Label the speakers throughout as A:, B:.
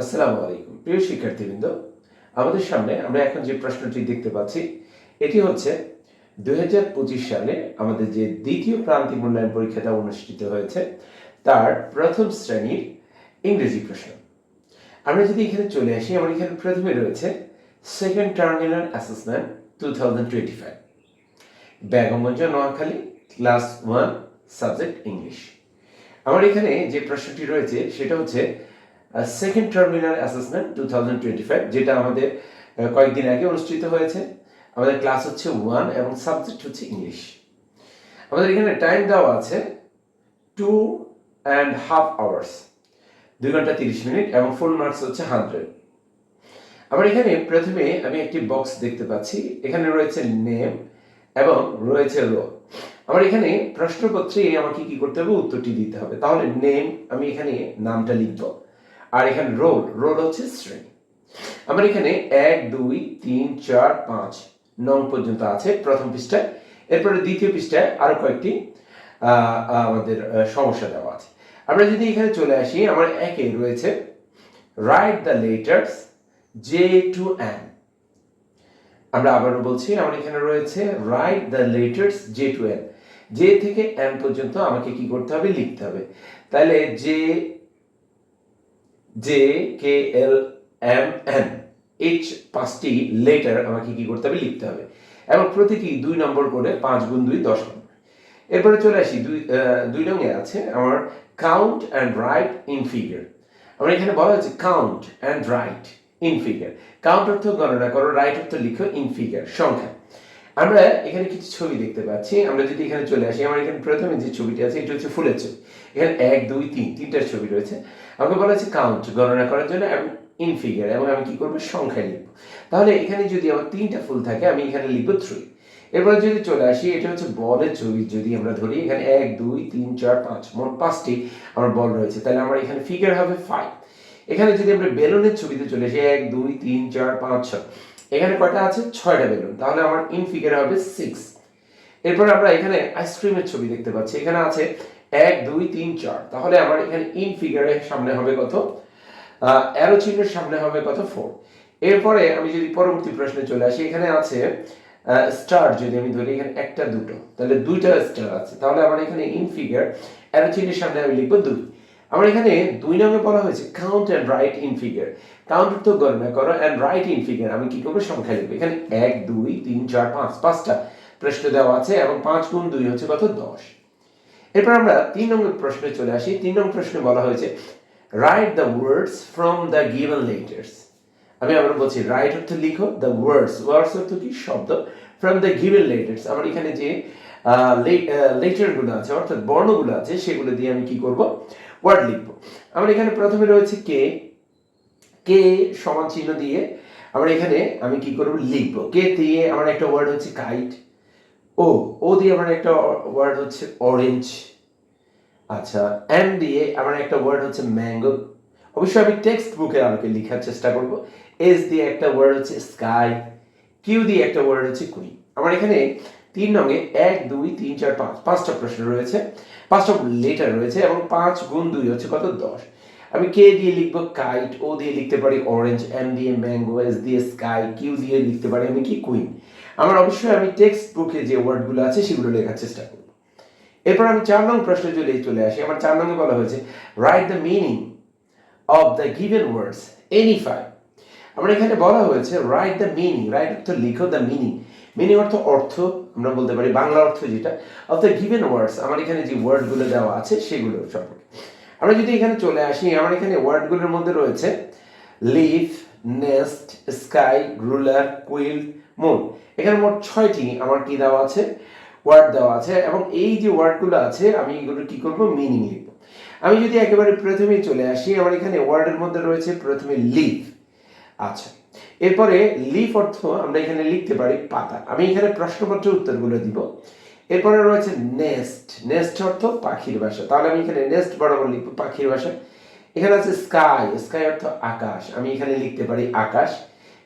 A: আসসালামু আলাইকুম। প্রিয় শিক্ষার্থীবৃন্দ, আমাদের সামনে আমরা এখন যে প্রশ্নটি দেখতে পাচ্ছি, এটি হচ্ছে দুই হাজার পঁচিশ সালে আমাদের যে দ্বিতীয় প্রান্তিক মূল্যায়ন পরীক্ষাটা অনুষ্ঠিত হয়েছে, তার প্রথম শ্রেণির ইংরেজি প্রশ্ন। আমরা যদি এখানে চলে আসি, আমার এখানে প্রথমে রয়েছে second terminal assessment two thousand twenty five Begumganj Noakhali class one subject English আমার এখানে যে প্রশ্নটি রয়েছে, সেটা হচ্ছে second terminal assessment two thousand twenty five যেটা আমাদের কয়েকদিন আগে অনুষ্ঠিত হয়েছে। আমাদের ক্লাস হচ্ছে ওয়ান এবং সাবজেক্ট হচ্ছে ইংলিশ আমাদের এখানে টাইম দেওয়া আছে টু অ্যান্ড হাফ আওয়ার্স দুই ঘণ্টা তিরিশ মিনিট এবং ফুল মার্কস হচ্ছে হান্ড্রেড আমার এখানে প্রথমে আমি একটি বক্স দেখতে পাচ্ছি। এখানে রয়েছে নেম এবং রয়েছে রো আমার এখানে প্রশ্নপত্রে আমাকে কি করতে হবে? উত্তরটি দিতে হবে। তাহলে নেম আমি এখানে নামটা লিখব। আর এখানে রোল রোল হচ্ছে শ্রেণি আমার এখানে এক, দুই, তিন, চার, পাঁচ, নং পর্যন্ত আছে প্রথম পৃষ্ঠায়। এরপরে দ্বিতীয় পৃষ্ঠায় আরও কয়েকটি আমাদের সমস্যা দেওয়া আছে। আমরা যদি এখানে চলে আসি, আমার একে রয়েছে write the letters J to N আমরা আবারও বলছি, আমার এখানে রয়েছে write the letters J to N J থেকে এন পর্যন্ত আমাকে কি করতে হবে? লিখতে হবে। তাহলে J J K L M N H পাঁচটি লেটার আমাকে কি করতে হবে? লিখতে হবে। এবং প্রতিটি দুই নম্বর করে পাঁচ গুণ দুই দশ নম্বর। এরপরে চলে আসি, দুই দুই রঙে আছে আমার count and write in figure আমার এখানে বলা হচ্ছে count and write in figure count অর্থ গণনা করো রাইট অর্থ লিখো ইন ফিগার সংখ্যা। আমরা এখানে কিছু ছবি দেখতে পাচ্ছি। আমরা যদি এখানে চলে আসি, আমার এখানে প্রথমে যে ছবিটি আছে, এটা হচ্ছে ফুলের ছবি। এখানে এক, দুই, তিন তিনটার ছবি রয়েছে। আমাকে বলা হচ্ছে কাউন্ট গণনা করার জন্য এবং ইন ফিগার এবং আমি কি করব? সংখ্যায় লিখব। তাহলে এখানে যদি আমার তিনটা ফুল থাকে, আমি এখানে লিখব থ্রি এরপরে যদি চলে আসি, এটা হচ্ছে বলের ছবি। যদি আমরা ধরি, এখানে এক, দুই, তিন, চার, পাঁচ, মোট পাঁচটি আমার বল রয়েছে, তাহলে আমার এখানে ফিগার হবে ফাইভ এখানে যদি আমরা বেলুনের ছবিতে চলে আসি, এক, দুই, তিন, চার, পাঁচ, ছয়। এখানে কয়টা আছে? ছয়টা বেলুন। তাহলে আমার ইন ফিগার হবে সিক্স এরপর আমরা এখানে আইসক্রিমের ছবি দেখতে পাচ্ছি। এখানে আছে এক, দুই, তিন, চার। তাহলে আমার এখানে ইন ফিগারের সামনে হবে কত? অ্যারো চিহ্নের সামনে হবে কত? ফোর এরপরে আমি যদি পরবর্তী প্রশ্নে চলে আসি, এখানে আছে স্টার যদি আমি ধরি, এখানে একটা, দুটো। তাহলে দুইটা স্টার আছে। তাহলে আমার এখানে ইন ফিগার অ্যারো চিহ্নের সামনে আমি লিখব দুই। আমার এখানে দুই নামে বলা হয়েছে count and write in figure count তো গণনা করো অ্যান্ড রাইট ইন ফিগার আমি কি করব? সংখ্যা লিখব। এখানে এক, দুই, তিন, চার, পাঁচ, পাঁচটা প্রশ্ন দেওয়া আছে এবং পাঁচ গুণ দুই হচ্ছে কত? দশ। এরপর আমরা তিন নম্বর প্রশ্নে চলে আসি। তিন নম্বর প্রশ্নে বলা হয়েছে write the words from the given letters আমি আবার বলছি রাইট অর্থ লিখো দ্য ওয়ার্ডস ওয়ার্ডস অর্থ কি? শব্দ। ফ্রম দ্য গিভেন লেটার্স আমার এখানে যে লেটারগুলো আছে, অর্থাৎ বর্ণগুলো আছে, সেগুলো দিয়ে আমি কি করব? ওয়ার্ড লিখব। আমার এখানে প্রথমে রয়েছে কে? কে সমান চিহ্ন দিয়ে আমরা এখানে আমি কি করব? লিখব। কে দিয়ে? আমার একটা ওয়ার্ড হচ্ছে কাইট ও ও দিয়ে আমার একটা ওয়ার্ড হচ্ছে অরেঞ্জ আচ্ছা এম দিয়ে আমার একটা ওয়ার্ড হচ্ছে ম্যাঙ্গো অবশ্যই আমি টেক্সট বুকে আমাকে লেখার চেষ্টা করব। এস দিয়ে একটা ওয়ার্ড হচ্ছে স্কাই কিউ দিয়ে একটা ওয়ার্ড হচ্ছে কুই আমার এখানে তিন রঙে এক, দুই, তিন, চার, পাঁচ, পাঁচটা প্রশ্ন রয়েছে। পাঁচটা লেটার রয়েছে এবং পাঁচ গুণ দুই হচ্ছে কত? দশ। আমি কে দিয়ে লিখব কাইট ও দিয়ে লিখতে পারি অরেঞ্জ এম দিয়ে ম্যাঙ্গো এস দিয়ে স্কাই কিউ দিয়ে লিখতে পারি আমি কি? কুইন আমার অবশ্যই আমি টেক্সট বুকে যে ওয়ার্ডগুলো আছে, সেগুলো লেখার চেষ্টা করব। এরপর আমি চার নং প্রশ্নে চলে চলে আসি। আমার চার নঙ্গে বলা হয়েছে write the meaning of the given words any five আমার এখানে বলা হয়েছে রাইট দ্য মিনিং রাইট অর্থ লিখো দ্য মিনিং মিনিং অর্থ অর্থ, আমরা বলতে পারি বাংলা অর্থ যেটা অফ দ্য গিভেন ওয়ার্ডস আমার এখানে যে ওয়ার্ডগুলো দেওয়া আছে, সেগুলো সম্পর্কে। আমরা যদি এখানে চলে আসি, আমার এখানে ওয়ার্ডগুলোর মধ্যে রয়েছে leaf nest sky ruler quill moon এখানে মোট ছয়টি আমার কি দেওয়া আছে? ওয়ার্ড দেওয়া আছে এবং এই যে ওয়ার্ডগুলো আছে, আমি এগুলো কি করব? মিনিং লিখব। আমি যদি একেবারে প্রথমেই চলে আসি, আমার এখানে ওয়ার্ডের মধ্যে রয়েছে প্রথমে লিভ আচ্ছা এরপরে লিফ অর্থ আমরা এখানে লিখতে পারি পাতা। আমি এখানে প্রশ্নপত্রের উত্তরগুলো দিব। এরপরে রয়েছে নেস্ট নেস্ট অর্থ পাখির বাসা। তাহলে আমি এখানে নেস্ট বরাবর লিখব পাখির বাসা। এখানে আছে স্কাই স্কাই অর্থ আকাশ। আমি এখানে লিখতে পারি আকাশ।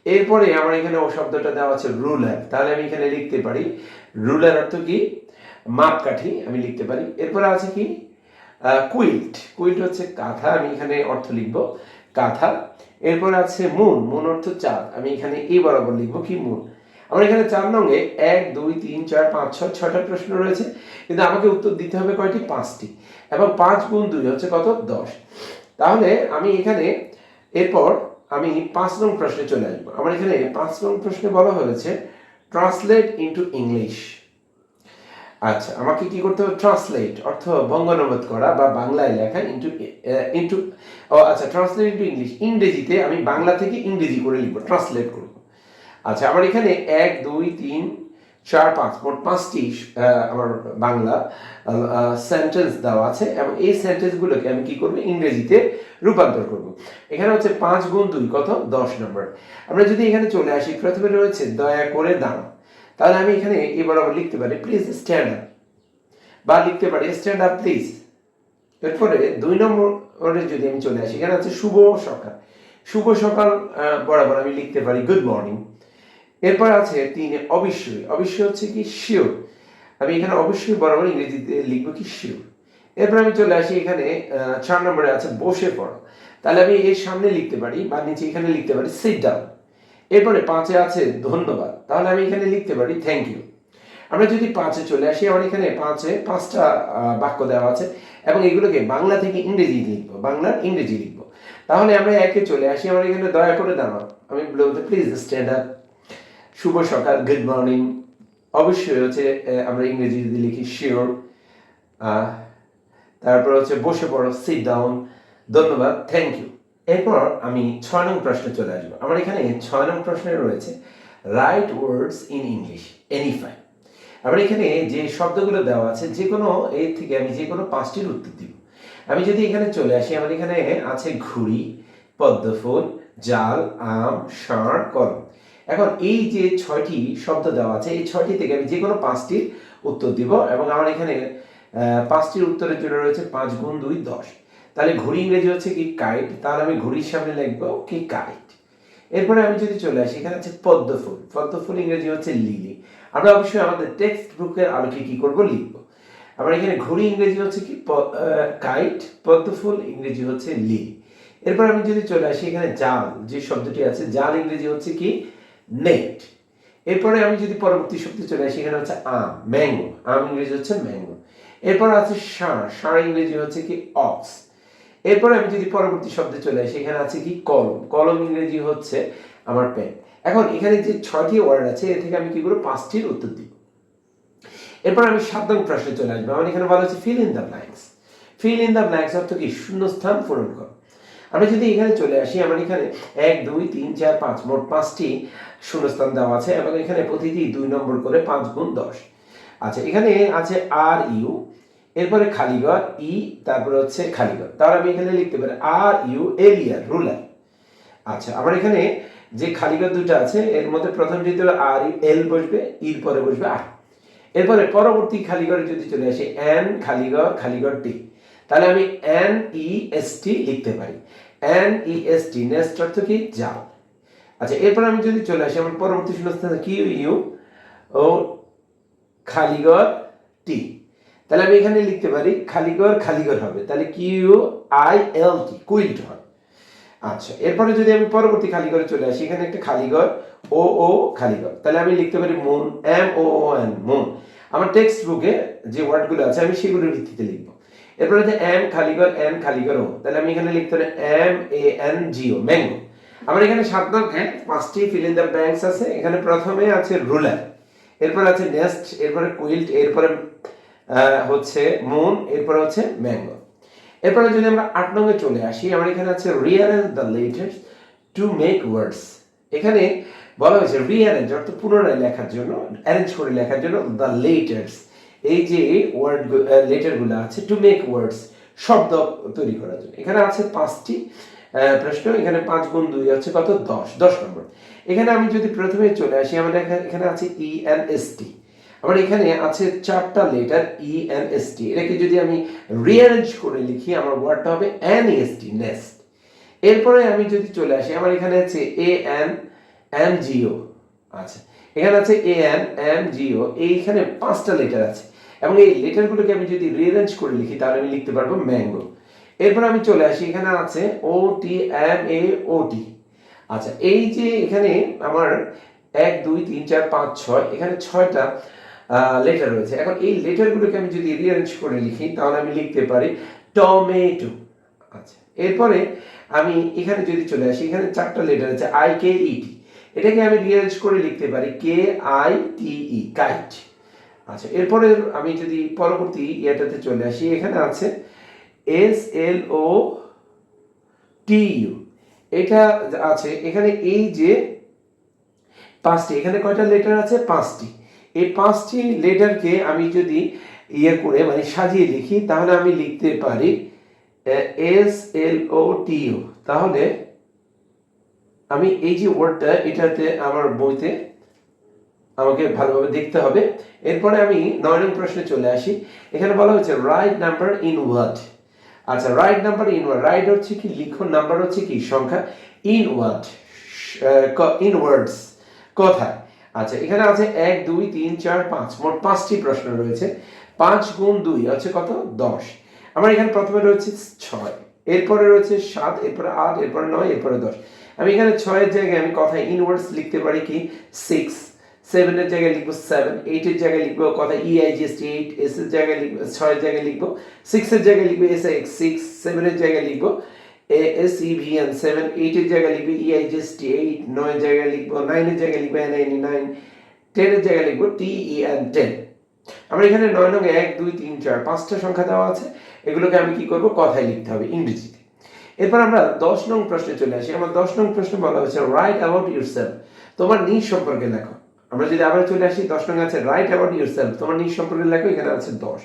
A: এরপরে আমার এখানে ও শব্দটা দেওয়া আছে রুলার। তাহলে আমি এখানে লিখতে পারি। রুলার অর্থ কি? মাপকাঠি, আমি লিখতে পারি। এরপরে আছে কি? কুইল্ট। কুইল্ট হচ্ছে কাঁথা, আমি এখানে অর্থ লিখব। কাঁথা। এরপরে আছে মুন। মুন অর্থ চাঁদ। আমি এখানে এই বরাবর লিখব কি মুন? আমার এখানে চার নঙ্গে এক, দুই, তিন, চার, পাঁচ, ছয়, ছয়টা প্রশ্ন রয়েছে। কিন্তু আমাকে উত্তর দিতে হবে কয়টি? পাঁচটি। এবং পাঁচ গুণ দুই হচ্ছে কত? দশ। তাহলে আমি এখানে এরপর আমি পাঁচ নং প্রশ্নে চলে আসব। আমার এখানে পাঁচ নং প্রশ্নে বলা হয়েছে ট্রান্সলেট ইন্টু ইংলিশ আচ্ছা আমাকে কি করতে হবে? ট্রান্সলেট অর্থ বঙ্গানুবাদ করা বা বাংলায় লেখা ইন্টু ইন্টু ও আচ্ছা ট্রান্সলেট ইন্টু ইংলিশ ইংরেজিতে আমি বাংলা থেকে ইংরেজি করে লিখব ট্রান্সলেট করব। আচ্ছা আমার এখানে এক, দুই, তিন চার পাঁচ, মোট পাঁচটি আমার বাংলা সেন্টেন্স দেওয়া আছে এবং এই সেন্টেন্সগুলোকে আমি কি করব? ইংরেজিতে রূপান্তর করব। এখানে হচ্ছে পাঁচ গুণ দুই কত? দশ নম্বর আমরা যদি এখানে চলে আসি, প্রথমে রয়েছে দয়া করে দাঁড়াও তাহলে আমি এখানে এবার বরাবর লিখতে পারি প্লিজ স্ট্যান্ড আপ বা লিখতে পারি স্ট্যান্ড আপ প্লিজ এরপরে দুই নম্বরে যদি আমি চলে আসি, এখানে আছে শুভ সকাল। শুভ সকাল বরাবর আমি লিখতে পারি গুড মর্নিং এরপর আছে তিনে অবশ্যই অবশ্যই হচ্ছে কি? শিওর আমি এখানে অবশ্যই বরাবর ইংরেজিতে লিখব কি? শিওর এরপর আমি চলে আসি এখানে চার নম্বরে আছে বসে পড়ো। তাহলে আমি এর সামনে লিখতে পারি বা নিচে এখানে লিখতে পারি সিট ডাউন এরপরে পাঁচে আছে ধন্যবাদ। তাহলে আমি এখানে লিখতে পারি থ্যাংক ইউ আমরা যদি পাঁচে চলে আসি, আমার এখানে পাঁচে পাঁচটা বাক্য দেওয়া আছে এবং এগুলোকে বাংলা থেকে ইংরেজি লিখব, বাংলার ইংরেজি লিখব। তাহলে আমরা একে চলে আসি, আমার এখানে দয়া করে দাঁড়াও। আমি বলতে প্লিজ স্ট্যান্ড আপ শুভ সকাল গুড মর্নিং অবশ্যই হচ্ছে আমরা ইংরেজিতে লিখি শিওর তারপর হচ্ছে বসে পড়ো সিট ডাউন ধন্যবাদ থ্যাংক ইউ এরপর আমি ছয় নং প্রশ্নে চলে আসব। আমার এখানে ছয় নং প্রশ্নে রয়েছে write words in English any five আমার এখানে যে শব্দগুলো দেওয়া আছে, যে কোনো এর থেকে আমি যে কোনো পাঁচটির উত্তর দিব। আমি যদি এখানে চলে আসি, আমার এখানে আছে ঘুড়ি, পদ্মফুল, জাল, আম, ষাঁড়, কলম। এখন এই যে ছয়টি শব্দ দেওয়া আছে, এই ছয়টি থেকে আমি যে কোনো পাঁচটির উত্তর দিব এবং আমার এখানে পাঁচটির উত্তরের জন্য রয়েছে পাঁচ গুণ দুই, দশ। তাহলে ঘুড়ি ইংরেজি হচ্ছে কি কাইট তাহলে আমি ঘুড়ির সামনে লিখব কি কাইট এরপরে আমি যদি চলে আসি, এখানে আছে পদ্মফুল। পদ্মফুল ইংরেজি হচ্ছে লিলি আমরা অবশ্যই আমাদের টেক্সট বুকের আলোকে কি করব? লিখব। আমরা এখানে ঘুড়ি ইংরেজি হচ্ছে কি কাইট পদ্মফুল ইংরেজি হচ্ছে লিলি এরপর আমি যদি চলে আসি, এখানে জাল, যে শব্দটি আছে, জাল ইংরেজি হচ্ছে কি নেট এরপরে আমি যদি পরবর্তী শব্দে চলে আসি, এখানে হচ্ছে আম ম্যাঙ্গো আম ইংরেজি হচ্ছে ম্যাঙ্গো এরপর আছে ষাঁড় ষাঁড় ইংরেজি হচ্ছে কি অক্স এরপরে আমি যদি পরবর্তী শব্দে চলে আসি, এখানে আছে কি কলম। কলম ইংরেজি হচ্ছে আমার পেন এখন এখানে যে ছয়টি ওয়ার্ড আছে, এ থেকে আমি কি করব? পাঁচটির উত্তর দিব। এরপর আমি সাত নং প্রশ্নে চলে আসব। আমার এখানে বলা হচ্ছে fill in the blanks fill in the blanks অর্থ কি? শূন্যস্থান পূরণ করো। আমি যদি এখানে চলে আসি, আমার এখানে এক, দুই, তিন, চার, পাঁচ, মোট পাঁচটি শূন্যস্থান দেওয়া আছে এবং এখানে প্রতিটি দুই নম্বর করে পাঁচ গুণ দশ। আচ্ছা এখানে আছে আর, ইউ, এরপরে খালিগড়, ই, তারপরে হচ্ছে খালিগড়। তাহলে আমি এখানে লিখতে পারি আর, ইউ, এলিয়ার, রুলার। আচ্ছা আমার এখানে যে খালিগড় দুটো আছে, এর মধ্যে প্রথম যেহেতু আর এল বসবে, ইর পরে বসবে আর। এরপরে পরবর্তী খালিগড়ে যদি চলে আসি, এন, খালিগড় খালিগড় টি। তাহলে আমি এন ই এস টি লিখতে পারি। N E S T next অর্থ কি? যাও আচ্ছা এরপর আমি যদি চলে আসি, আমার পরবর্তী শূন্যস্থান কিউ ইউ ও খালিগড় টি তাহলে আমি এখানে লিখতে পারি, খালিগড় খালিগড় হবে। তাহলে Q I L T quilt হবে। আচ্ছা এরপরে যদি আমি পরবর্তী খালিগড়ে চলে আসি, এখানে একটা খালিগড় ও ও খালিগড়। তাহলে আমি লিখতে পারি moon M O O N moon আমার টেক্সট বুকে যে ওয়ার্ডগুলো আছে, আমি সেগুলোর ভিত্তিতে লিখব। এরপরে হচ্ছে এম খালিগড় এম খালিগড় ও। তাহলে আমি এখানে লিখতে পারি M A N G O mango আমার এখানে সাত নং হ্যাঁ পাঁচটি ফিল ইন দ্য ব্যাংকস আছে। এখানে প্রথমে আছে রুলার এরপর আছে নেস্ট এরপরে কুইল্ট এরপরে হচ্ছে মুন এরপরে হচ্ছে ম্যাঙ্গো এরপরে যদি আমরা আট নঙ্গে চলে আসি, আমার এখানে আছে rearrange the letters to make words এখানে বলা হয়েছে রিয়ারেঞ্জ অর্থ পুনরায় লেখার জন্য অ্যারেঞ্জ করে লেখার জন্য দ্য লেটার্স এই যে ওয়ার্ড লেটারগুলো আছে টু মেক ওয়ার্ডস শব্দ তৈরি করার জন্য। এখানে আছে পাঁচটি প্রশ্ন, এখানে পাঁচ গুণ দুই হচ্ছে কত? দশ। দশ নম্বর। এখানে আমি যদি প্রথমে চলে আসি, আমাদের এখানে- আছে ই এন এস টি আমার এখানে আছে চারটা letter E N S T এটাকে যদি আমি রিয়ারেঞ্জ করে লিখি, আমার ওয়ার্ডটা হবে এন এস টি নেস্ট এরপরে আমি যদি চলে আসি, আমার এখানে আছে এ এন এম জিও আচ্ছা এখানে আছে এ এন এম জিও এইখানে পাঁচটা লেটার আছে। এবং এই লেটারগুলোকে আমি যদি রিয়ারেঞ্জ করে লিখি, তাহলে আমি লিখতে পারব ম্যাঙ্গো এরপর আমি চলে আসি, এখানে আছে ও টি এম এ ও টি আচ্ছা এই যে এখানে আমার এক, দুই, তিন, চার, পাঁচ, ছয়, এখানে ছয়টা লেটার রয়েছে। এখন এই লেটারগুলোকে আমি যদি রিয়ারেঞ্জ করে লিখি, তাহলে আমি লিখতে পারি টমেটো আচ্ছা এরপরে আমি এখানে যদি চলে আসি, এখানে চারটা লেটার আছে আই কে ই টি এটাকে আমি রিয়ারেঞ্জ করে লিখতে পারি কে আই টি ই কাইট আচ্ছা এরপরে আমি যদি পরবর্তী ইয়েটাতে চলে আসি, এখানে আছে এস এল ও টি ইউ এটা আছে, এখানে এই যে পাঁচটি, এখানে কয়টা লেটার আছে? পাঁচটি। এই পাঁচটি লেটারকে আমি যদি ইয়ে করে মানে সাজিয়ে লিখি, তাহলে আমি লিখতে পারি এস এল ও টি ইউ তাহলে আমি এই যে ওয়ার্ডটা এটাতে আমার বইতে আমাকে ভালোভাবে দেখতে হবে। এরপরে আমি নয় নং প্রশ্নে চলে আসি। এখানে বলা হচ্ছে রাইট নাম্বার ইন ওয়ার্ড আচ্ছা write number in word write হচ্ছে কি, লিখন নাম্বার হচ্ছে কি, সংখ্যা ইন ওয়ার্ড ইন ওয়ার্ডস কথায়। আচ্ছা এখানে আছে এক, দুই, তিন, চার, পাঁচ, মোট পাঁচটি প্রশ্ন রয়েছে। পাঁচ গুণ দুই হচ্ছে কত? দশ। আমার এখানে প্রথমে রয়েছে ছয়। এরপরে রয়েছে সাত, এরপরে আট, এরপরে নয়, এরপরে দশ। আমি এখানে ছয়ের জায়গায় আমি কথায় ইনওয়ার্ডস লিখতে পারি কি? সিক্স সেভেনের জায়গায় লিখব সেভেন এইটের জায়গায় লিখব কথা ইআইজিএসটি এইট এস এর জায়গায় লিখব, ছয়ের জায়গায় লিখব সিক্সের জায়গায় লিখব এস এক্স সিক্স সেভেনের জায়গায় লিখব A S E V N seven এইটের জায়গায় লিখব ইআইজিএসটি এইট নয়ের জায়গায় লিখব নাইনের জায়গায় লিখব এন আইনি নাইন টেনের জায়গায় লিখব টি ই এন টেন আমরা এখানে নয় নং এক, দুই, তিন, চার, পাঁচটা সংখ্যা দেওয়া আছে। এগুলোকে আমি কি করব? কথায় লিখতে হবে ইংরেজিতে এরপর আমরা দশ নং প্রশ্নে চলে আসি। আমার দশ নং প্রশ্নে বলা হয়েছে রাইট অ্যাবাউট ইউর সেলফ তোমার নিজ সম্পর্কে লেখো। আমরা যদি আবার চলে আসি, দশ নং আছে রাইট অ্যাবাউট ইউর সেলফ তোমার নিজ সম্পর্কে লেখো, এখানে আছে দশ।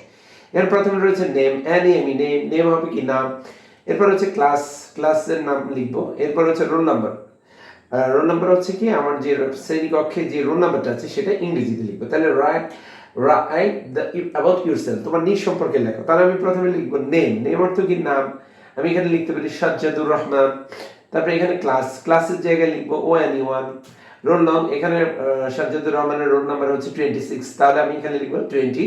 A: এর প্রথমে রয়েছে name N M name name হবে কি নাম? এরপর হচ্ছে ক্লাস ক্লাসের নাম লিখব। এরপর হচ্ছে রোল নাম্বার রোল নাম্বার হচ্ছে কি? আমার যে শ্রেণীকক্ষে যে রোল নাম্বারটা আছে, সেটা ইংরেজিতে লিখব। তাহলে write write the about yourself তোমার নিজ সম্পর্কে লেখো। তাহলে আমি প্রথমে লিখব নেম নেম অর্থ কি? নাম। আমি এখানে লিখতে পারি সাজ্জাদুর রহমান। তারপরে এখানে ক্লাস ক্লাসের জায়গায় লিখব ও এন ওয়ান রোল নাম এখানে সাজ্জাদুর রহমানের রোল নাম্বার হচ্ছে টোয়েন্টি সিক্স তাহলে আমি এখানে লিখব টোয়েন্টি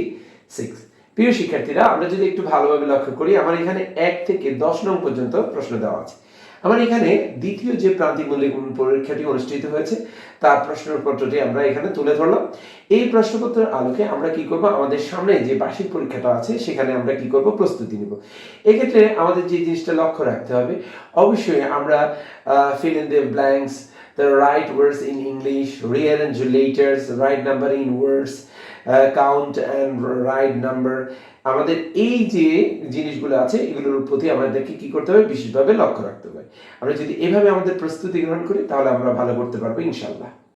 A: সিক্স প্রিয় শিক্ষার্থীরা, আমরা যদি একটু ভালোভাবে লক্ষ্য করি, আমার এখানে এক থেকে দশ নং পর্যন্ত প্রশ্ন দেওয়া আছে। আমার এখানে দ্বিতীয় যে প্রান্তিক মূল্যায়ন পরীক্ষাটি অনুষ্ঠিত হয়েছে তার প্রশ্নপত্রটি আমরা এখানে তুলে ধরলাম। এই প্রশ্নপত্রের আলোকে আমরা কি করব? আমাদের সামনে যে বার্ষিক পরীক্ষাটা আছে সেখানে আমরা কি করব? প্রস্তুতি নিব। এক্ষেত্রে আমাদের যে জিনিসটা লক্ষ্য রাখতে হবে অবশ্যই আমরা fill in the blanks the right words in English, rearrange letters, right number in words, uh, count and right number. আমাদের এই যে জিনিসগুলো আছে, এগুলোর প্রতি আমাদেরকে কি করতে হবে? বিশেষভাবে লক্ষ্য রাখতে হবে। আমরা যদি এভাবে আমাদের প্রস্তুতি গ্রহণ করি, তাহলে আমরা ভালো করতে পারব ইনশাল্লাহ